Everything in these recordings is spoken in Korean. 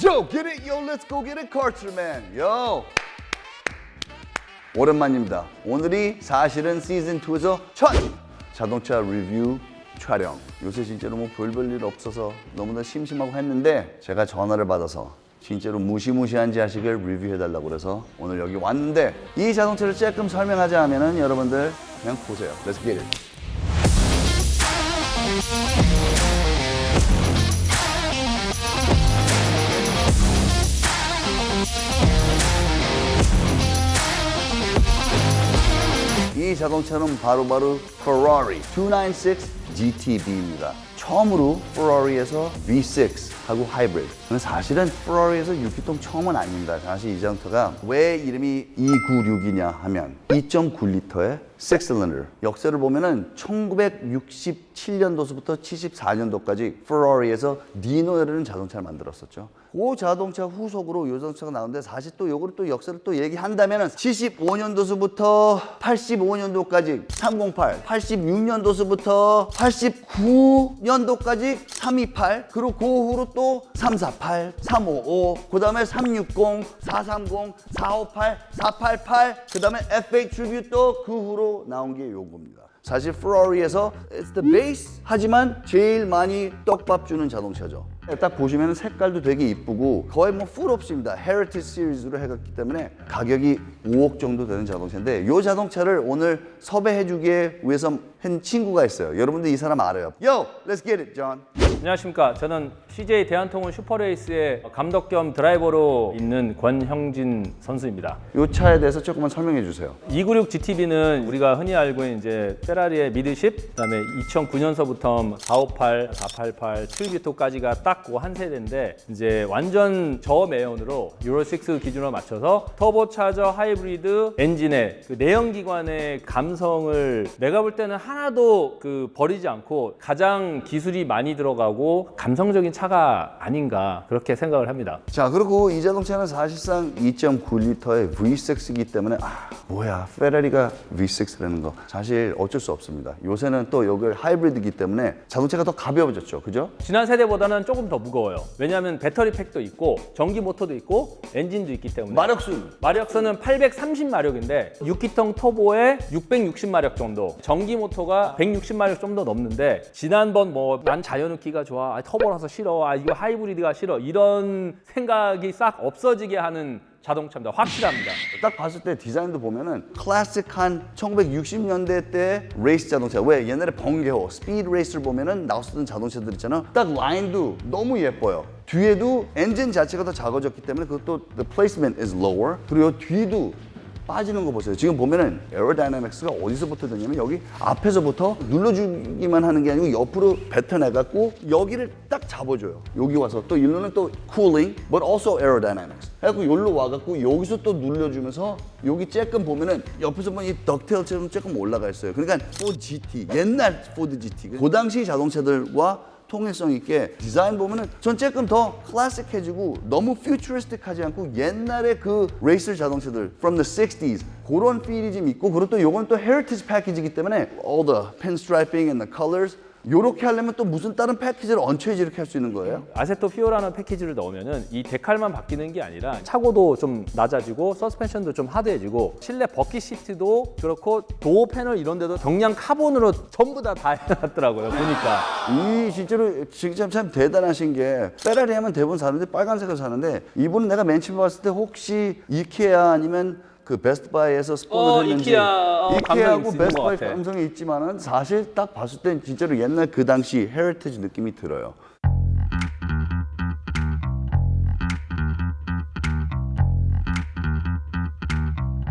Yo, get it, yo, let's go get it, Carter man. Yo. 오랜만입니다. 오늘이 사실은 시즌 2에서 첫 자동차 리뷰 촬영. 요새 진짜로 뭐 별별 일 없어서 너무나 심심하고 했는데 제가 전화를 받아서 진짜로 무시무시한 자식을 리뷰해달라고 그래서 오늘 여기 왔는데 이 자동차를 조금 설명하자 하면은 여러분들 그냥 보세요. Let's get it. 이 자동차는 바로 바로 Ferrari 296 GTB입니다. 처음으로 페라리에서 V6 하고 하이브리드. 근데 사실은 페라리에서 6기통 처음은 아닙니다. 사실 이 자동차가 왜 이름이 296이냐 하면 2.9리터의 6실린더. 역사를 보면은 1967년도서부터 74년도까지 페라리에서 니노라는 자동차를 만들었었죠. 그 자동차 후속으로 이 자동차가 나오는데 사실 또 요거를 또 역사를 또 얘기한다면은 75년도서부터 85년도까지 308, 86년도서부터 89년도까지 328, 그리고 그 후로 또 348, 355, 그 다음에 360, 430, 458, 488, 그 다음에 F8 트리뷰도 그 후로 나온 게 요겁니다. 사실 페라리에서 it's the base 하지만 제일 많이 떡밥 주는 자동차죠. 딱 보시면 색깔도 되게 이쁘고 거의 뭐 풀 없습니다. 헤리티지 시리즈로 해갔기 때문에 가격이 5억 정도 되는 자동차인데 이 자동차를 오늘 섭외해주기 위해서 한 친구가 있어요. 여러분들 이 사람 알아요. Yo, let's get it, John. 안녕하십니까. 저는 CJ 대한통운 슈퍼레이스의 감독 겸 드라이버로 있는 권형진 선수입니다. 이 차에 대해서 조금만 설명해 주세요. 296 GTB는 우리가 흔히 알고 있는 이제 페라리의 미드십, 그다음에 2009년서부터 458, 488, 7비토까지가 딱 그 한 세대인데 이제 완전 저매연으로 유로 6 기준으로 맞춰서 터보차저 하이브리드 엔진의 그 내연기관의 감성을 내가 볼 때는 하나도 그 버리지 않고 가장 기술이 많이 들어가고 감성적인 차가 아닌가 그렇게 생각을 합니다. 자 그리고 이 자동차는 사실상 2.9리터의 V6이기 때문에 아 뭐야 페라리가 V6라는 거 사실 어쩔 수 없습니다. 요새는 또 여기 하이브리드이기 때문에 자동차가 더 가벼워졌죠, 그죠? 지난 세대보다는 조금 더 무거워요. 왜냐하면 배터리 팩도 있고 전기 모터도 있고 엔진도 있기 때문에 마력수 마력수는 830마력인데 6기통 터보에 660마력 정도 전기 모터 가 160마력 좀더 넘는데 지난번 뭐 난 자연흡기가 좋아 아, 터보라서 싫어 아 이거 하이브리드가 싫어 이런 생각이 싹 없어지게 하는 자동차입니다. 확실합니다. 딱 봤을 때 디자인도 보면은 클래식한 1960년대 때 레이스 자동차. 왜? 옛날에 번개호 스피드 레이스를 보면은 나왔었던 자동차들 있잖아. 딱 라인도 너무 예뻐요. 뒤에도 엔진 자체가 더 작아졌기 때문에 그것도 the placement is lower. 그리고 뒤도 빠지는 거 보세요. 지금 보면은 에어다이나믹스가 어디서부터 되냐면 여기 앞에서부터 눌러주기만 하는 게 아니고 옆으로 뱉어내갖고 여기를 딱 잡아줘요. 여기 와서 또 일로는 또 cooling, but also aerodynamics. 해갖고 여기로 와갖고 여기서 또 눌러주면서 여기 조금 보면은 옆에서 보면 이 덕테일처럼 조금 올라가 있어요. 그러니까 포드 GT, 옛날 포드 GT. 그 당시 자동차들과 통일성 있게 디자인 보면은 전 조금 더 클래식해지고 너무 퓨처리스틱하지 않고 옛날의 그 레이스 자동차들 from the 60s 그런 필이 좀 있고 그리고 또 요건 또 헤리티지 패키지이기 때문에 all the pinstriping and the colors 요렇게 하려면 또 무슨 다른 패키지를 얹혀야지 이렇게 할 수 있는 거예요? 아세토 피오라는 패키지를 넣으면은 이 데칼만 바뀌는 게 아니라 차고도 좀 낮아지고 서스펜션도 좀 하드해지고 실내 버킷 시트도 그렇고 도어 패널 이런 데도 경량 카본으로 전부 다 다 해놨더라고요 보니까 이 진짜로 진짜 참 대단하신 게 페라리 하면 대부분 사는데 빨간색을 사는데 이분은 내가 맨 처음 봤을 때 혹시 이케아 아니면 그 베스트바이에서 스폰을 어, 했는지 이케아, 이 이케아하고 있는 것 베스트바이. 감성이 있지만은 사실 딱 봤을 땐 진짜로 옛날 그 당시 헤리티지 느낌이 들어요.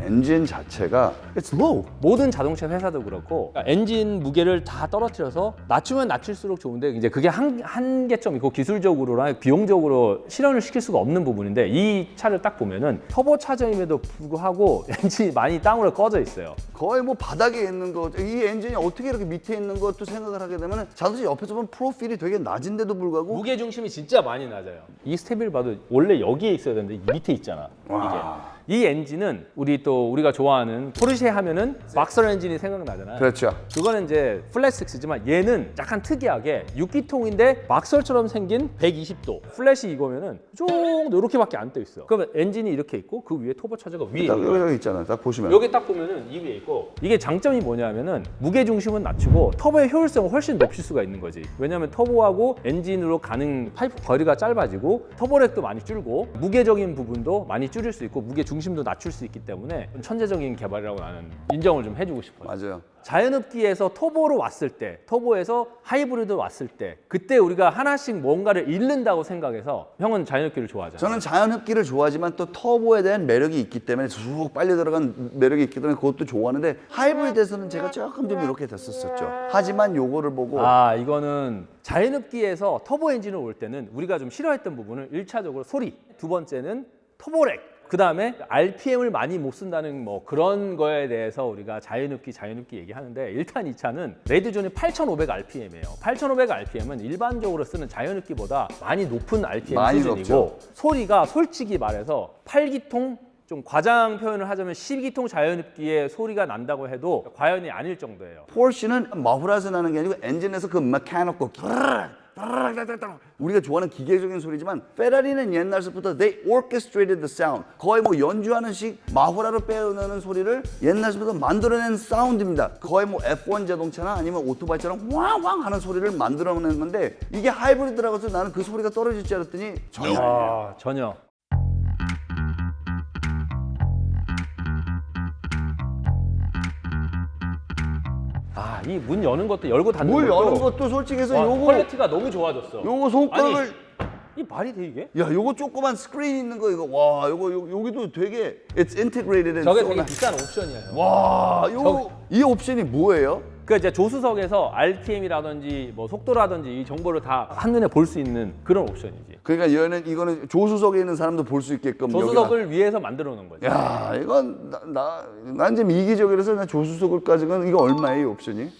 엔진 자체가 it's low. 모든 자동차 회사도 그렇고 그러니까 엔진 무게를 다 떨어뜨려서 낮추면 낮출수록 좋은데 이제 그게 한, 한계점 있고 기술적으로나 비용적으로 실현을 시킬 수가 없는 부분인데 이 차를 딱 보면은 터보 차저임에도 불구하고 엔진이 많이 땅으로 꺼져 있어요. 거의 뭐 바닥에 있는 거, 이 엔진이 어떻게 이렇게 밑에 있는 것도 생각을 하게 되면 자동차 옆에서 보면 프로필이 되게 낮은데도 불구하고 무게 중심이 진짜 많이 낮아요. 이 스테빌 봐도 원래 여기에 있어야 되는데 이 밑에 있잖아. 와. 이게. 이 엔진은 우리 또 우리가 좋아하는 포르쉐 하면은 막설 엔진이 생각나잖아요. 그렇죠. 그거는 이제 플랫식스지만 얘는 약간 특이하게 6기통인데 막설처럼 생긴 120도 플랫이 이거면은 쫑 이렇게밖에 안 떠 있어. 그러면 엔진이 이렇게 있고 그 위에 터보 차저가 위에 딱 여기 있잖아. 딱 보시면. 여기 딱 보면은 이 위에 있고 이게 장점이 뭐냐면은 무게 중심은 낮추고 터보의 효율성을 훨씬 높일 수가 있는 거지. 왜냐면 터보하고 엔진으로 가는 파이프 거리가 짧아지고 터보렉도 많이 줄고 무게적인 부분도 많이 줄일 수 있고 무게 중 심도 낮출 수 있기 때문에 천재적인 개발이라고 나는 인정을 좀 해주고 싶어요. 맞아요. 자연흡기에서 터보로 왔을 때, 터보에서 하이브리드 왔을 때, 그때 우리가 하나씩 뭔가를 잃는다고 생각해서 형은 자연흡기를 좋아하잖아. 저는 자연 흡기를 좋아하지만 또 터보에 대한 매력이 있기 때문에 쭉 빨리 들어간 매력이 있기 때문에 그것도 좋아하는데 하이브리드에서는 제가 조금 좀 이렇게 됐었었죠. 하지만 요거를 보고 아 이거는 자연흡기에서 터보 엔진을 올 때는 우리가 좀 싫어했던 부분은 일차적으로 소리 두 번째는 터보렉 그 다음에 RPM을 많이 못 쓴다는 뭐 그런 거에 대해서 우리가 자연흡기 자연흡기 얘기하는데 일단 이 차는 레드존이 8,500 RPM이에요 8,500 RPM은 일반적으로 쓰는 자연흡기보다 많이 높은 RPM 많이 수준이고 높죠. 소리가 솔직히 말해서 8기통 좀 과장 표현을 하자면 12기통 자연흡기의 소리가 난다고 해도 과연이 아닐 정도예요 포르쉐는 마후라서 나는 게 아니고 엔진에서 그 메카노코 우리가 좋아하는 기계적인 소리지만 페라리는 옛날부터 they orchestrated the sound. 거의 뭐 연주하는 식 마후라로 빼어내는 소리를 옛날부터 만들어낸 사운드입니다. 거의 뭐 F1 자동차나 아니면 오토바이처럼 왕왕 하는 소리를 만들어내는 건데 이게 하이브리드라고 해서 나는 그 소리가 떨어질 줄 알았더니 전혀 아니에요. 아, 전혀. 이 문 여는 것도 열고 닫는 물 것도 여는 것도 솔직히 해서 와, 요거 퀄리티가 너무 좋아졌어. 요거 손가락을 이 말이 돼 이게? 야 요거 조그만 스크린 있는 거 이거 와 요거 요, 여기도 되게 it's integrated and 저게 so 되게 nice. 비싼 옵션이에요. 와, 요, 이 옵션이 뭐예요? 그 이제 조수석에서 RPM이라든지 뭐 속도라든지 이 정보를 다 한눈에 볼 수 있는 그런 옵션이지. 그러니까 얘는 이거는 조수석에 있는 사람도 볼 수 있게끔 조수석을 위해서 만들어 놓은 거지. 야, 이건 나난 좀 이기적이라서 나 조수석을까지는 이거 얼마예요, 이 옵션이?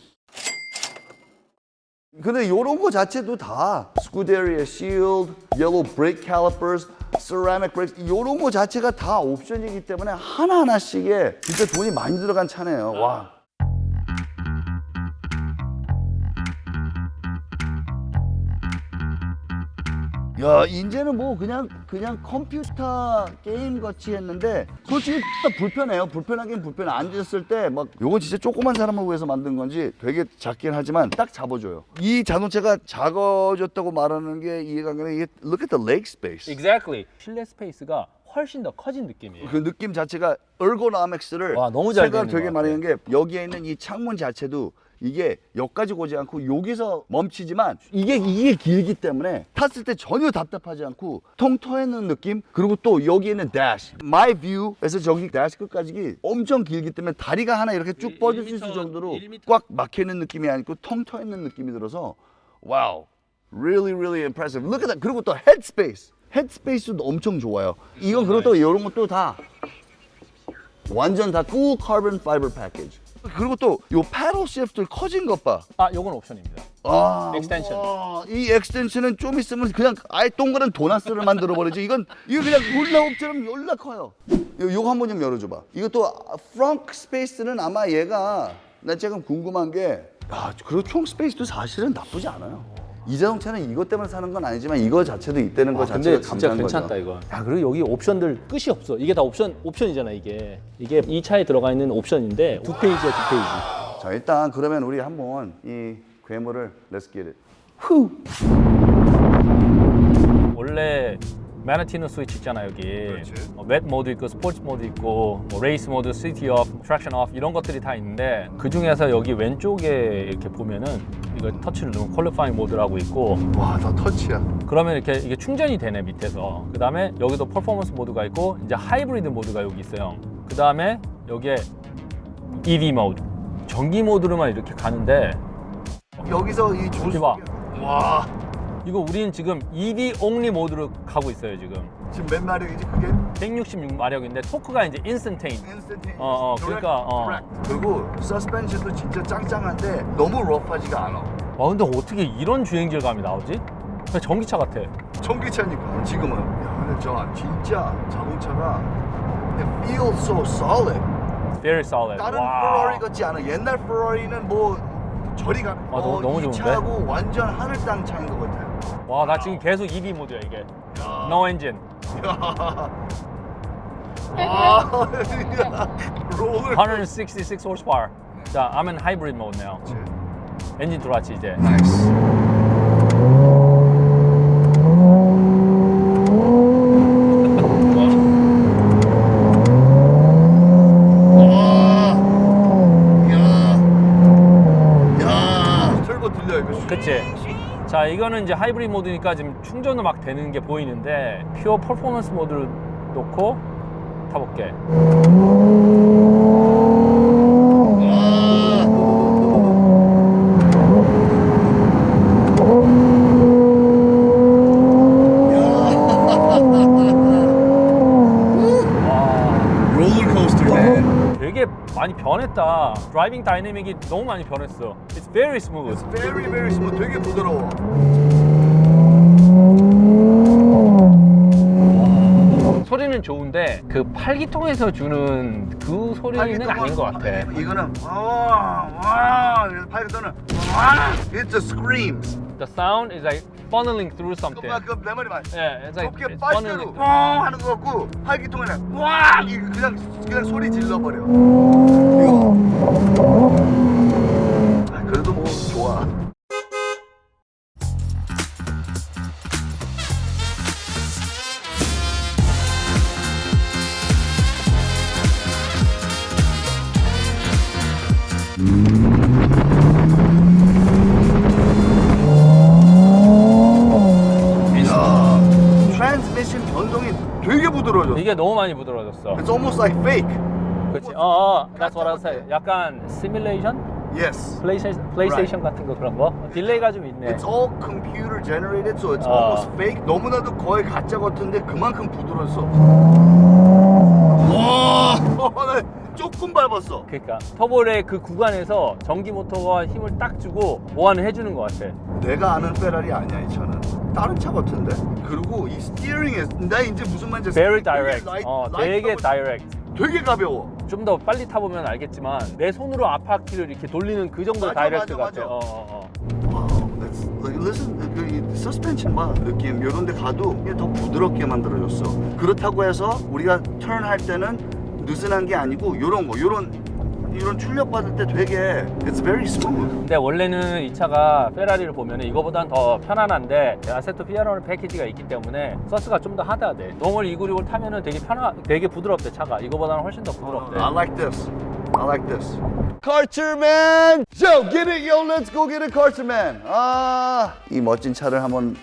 근데 요런 거 자체도 다 스쿠데리아 shield, yellow brake calipers, ceramic brakes 요런 거 자체가 다 옵션이기 때문에 하나하나씩에 진짜 돈이 많이 들어간 차네요. 와. 야 이제는 뭐 그냥 그냥 컴퓨터 게임 같이 했는데 솔직히 딱 불편해요. 불편하긴 불편해. 앉았을 때 막 요건 진짜 조그만 사람을 위해서 만든 건지 되게 작긴 하지만 딱 잡아줘요. 이 자동차가 작아졌다고 말하는 게 이해가 안 가는 게 look at the leg space. Exactly. 실내 스페이스가 훨씬 더 커진 느낌이에요. 그 느낌 자체가 ergonomics를 와, 너무 잘 생각 되는 되게 것 많이 한게 여기에 있는 이 창문 자체도 이게 여기까지 오지 않고 여기서 멈추지만 이게 이게 길기 때문에 탔을 때 전혀 답답하지 않고 통 터있는 느낌? 그리고 또 여기 있는 dash. My view에서 저기 dash 끝까지 엄청 길기 때문에 다리가 하나 이렇게 쭉 일- 뻗을 수일 있을 정도로. 꽉 막혀 있는 느낌이 아니고 통터 있는 느낌이 들어서 와우. Really really impressive. Look at that. 그리고 또 head space head space도 엄청 좋아요. 이건 그리고 또 이런 것도 다 완전 다 full carbon fiber package. 그리고 또 요 패럴 시프트 커진 것 봐. 아, 요건 옵션입니다. 아, Extension. 와, 이 엑스텐션은 좀 있으면 그냥 아예 동그란 도나스를 만들어 버리지. 이건 이거 그냥 훌라후프처럼 열라 커요. 요, 요거 한번 좀 열어줘봐. 이것도 프렁크 스페이스는 아마 얘가 나 지금 궁금한 게, 야, 그리고 총 스페이스도 사실은 나쁘지 않아요. 이 자동차는 이것 때문에 사는 건 아니지만 이거 자체도 있다는 거 아, 자체가 근데 진짜 감사한 괜찮다 거죠. 이거. 야 그리고 여기 옵션들 끝이 없어. 이게 다 옵션 옵션이잖아 이게. 이게 이 차에 들어가 있는 옵션인데 두 페이지야 두 페이지. 자 일단 그러면 우리 한번 이 괴물을 Let's get it. 후. 원래 마나티노 스위치 있잖아 여기. 뭐, 맷 모드 있고 스포츠 모드 있고 뭐 레이스 모드, 시티 오프, 트랙션 오프 이런 것들이 다 있는데 그 중에서 여기 왼쪽에 이렇게 보면은 이거 터치를 누르면 퀄리파잉 모드라고 있고 와, 다 터치야. 그러면 이렇게 이게 충전이 되네 밑에서 그 다음에 여기도 퍼포먼스 모드가 있고 이제 하이브리드 모드가 여기 있어요 그 다음에 여기에 EV 모드 전기 모드로만 이렇게 가는데 여기서 이 조수. 이렇게 봐 와, 이거 우린 지금 EV only 모드로 가고 있어요 지금 지금 몇 마력이지 그게? 166마력인데 토크가 이제 인스턴테인 Instantaneous. 어, 어, 그러니까, 어. 그리고 서스펜션도 진짜 짱짱한데 너무 러프하지가 않아. 와 근데 어떻게 이런 주행질감이 나오지? 그냥 전기차 같아 전기차니까 지금은. 야, 근데 저 진짜 자동차가 it feels so solid. Very solid. 다른 와. 페라리 같지 않아. 옛날 페라리는 뭐 저리 가. 아, 너무- 너무 이 좋은데? 차하고 완전 하늘 땅 차인 것 같아요. 와, 나 지금 계속 EV 모드야 이게. No engine. 아, 롤러. 166 horsepower. 자, I'm in hybrid mode now. 엔진 들어왔지 이제. 나이스. 들려 이거. 그치? 자, 이거는 이제 하이브리드 모드니까 지금 충전도 막 되는 게 보이는데 퓨어 퍼포먼스 모드를 놓고 타볼게. 와, 롤러코스터네. 되게 많이 변했다. 드라이빙 다이내믹이 너무 많이 변했어. It's very smooth. Very very smooth. 되게 부드러워. 소리는 좋은데 그 팔기통에서 주는 그 소리는 아닌 것 같아. 이거는 와와 팔기통은 와 It just screams. The sound is like funneling through something. 그내 말이 맞. Yeah, it's like 그렇게 it's 빨대로 funneling. 와 하는 거 같고 팔기통에는 와 이거 그냥 그냥 소리 질러 버려. 아, 그래도 뭐 좋아. 야, 트랜스미션 변동이 되게 부드러워져. 이게 너무 많이 부드러워졌어. It's almost like fake. 어, 어, that's what I said. 약간 시뮬레이션? Yes. 플레이스테이션, 플레이스테이션 같은 거 그런 거? 딜레이가 좀 있네. It's all computer generated, so it's 어. almost fake. 너무나도 거의 가짜 같은데 그만큼 부드러웠어. 와, 나 조금 밟았어. 그러니까 터보의 그 구간에서 전기 모터가 힘을 딱 주고 보완을 해주는 것 같아. 내가 아는 페라리 아니야 이 차는. 다른 차 같은데. 그리고 이 스티어링에 나 이제 무슨 말인지 Very direct. 라이- 어, 되게 direct. 되게 가벼워. 좀 더 빨리 타보면 알겠지만 내 손으로 앞바퀴를 이렇게 돌리는 그 정도 맞아, 다이렉트 맞아, 같아. 맞아. 어, 어, 어. 와우, that's, like, listen, 그 서스펜션 봐 느낌 이런 데 가도 이게 더 부드럽게 만들어졌어 그렇다고 해서 우리가 턴할 때는 느슨한 게 아니고 이런 거 이런 이런 출력 받을 때 되게 it's very smooth 근데 원래는 이 차가 페라리를 보면 이거보단 더 편안한데 아세토 피아노 패키지가 있기 때문에 서스가 좀 더 하드하대. 노멀 296을 타면은 되게 편하, 되게 부드럽대 차가. 이거보다는 훨씬 더 부드럽대. I like this I like this Carterman Yo get it yo let's go get it Carterman 아 이 멋진 차를 한번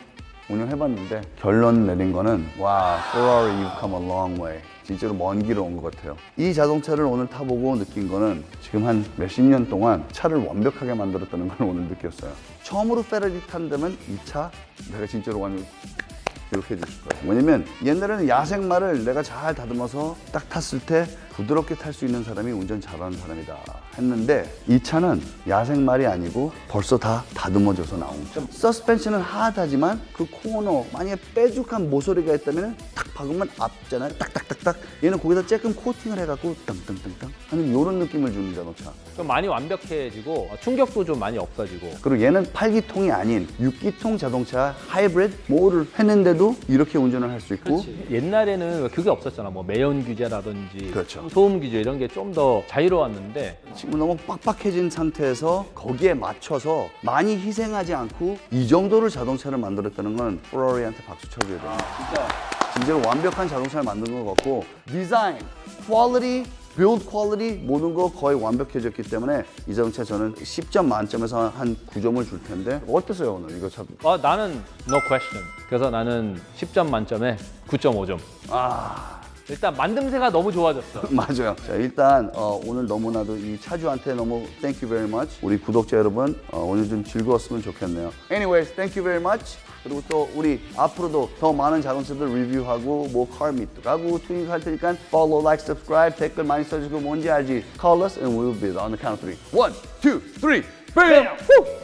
운영해봤는데 결론 내린 거는 와 Ferrari you've come a long way 진짜로 먼 길을 온 것 같아요 이 자동차를 오늘 타보고 느낀 거는 지금 한 몇십 년 동안 차를 완벽하게 만들었다는 걸 오늘 느꼈어요 처음으로 페라리 탄다면 이 차 내가 진짜로 완전 이렇게 해주실 거예요. 왜냐면 옛날에는 야생마를 내가 잘 다듬어서 딱 탔을 때 부드럽게 탈 수 있는 사람이 운전 잘하는 사람이다 했는데 이 차는 야생말이 아니고 벌써 다 다듬어져서 나온 거. 서스펜션은 하드하지만 그 코너 만약에 빼죽한 모서리가 있다면 탁 박으면 앞잖아요. 딱딱딱딱. 얘는 거기다 조금 코팅을 해갖고 땅땅땅땅 하는 이런 느낌을 주는 자동차. 좀 많이 완벽해지고 충격도 좀 많이 없어지고 그리고 얘는 8기통이 아닌 6기통 자동차 하이브리드 뭐를 했는데도 이렇게 운전을 할 수 있고 옛날에는 그게 없었잖아. 뭐 매연 규제라든지 그렇죠. 소음 규제 이런 게 좀 더 자유로웠는데 지금 너무 빡빡해진 상태에서 거기에 맞춰서 많이 희생하지 않고 이 정도를 자동차를 만들었다는 건 페라리한테 박수 쳐줘야 됩니다. 진짜 진짜로 완벽한 자동차를 만든 것 같고 디자인, 퀄리티, 빌드 퀄리티 모든 거 거의 완벽해졌기 때문에 이 자동차 저는 10점 만점에서 한 9점을 줄 텐데 어땠어요 오늘 이거 참 어, 나는 no question. 그래서 나는 10점 만점에 9.5점. 아. 일단 만듦새가 너무 좋아졌어. 맞아요. 자, 일단 어, 오늘 너무나도 이 차주한테 너무 thank you very much. 우리 구독자 여러분 어, 오늘 좀 즐거웠으면 좋겠네요. Anyways, thank you very much. 그리고 또 우리 앞으로도 더 많은 자동차들 리뷰하고 뭐 car meet 하고 튜닝 할 테니까 follow, like, subscribe, 댓글 많이 써주고 뭔지 알지? Call us and we'll be on the count of three. One, two, three, bam! Woo!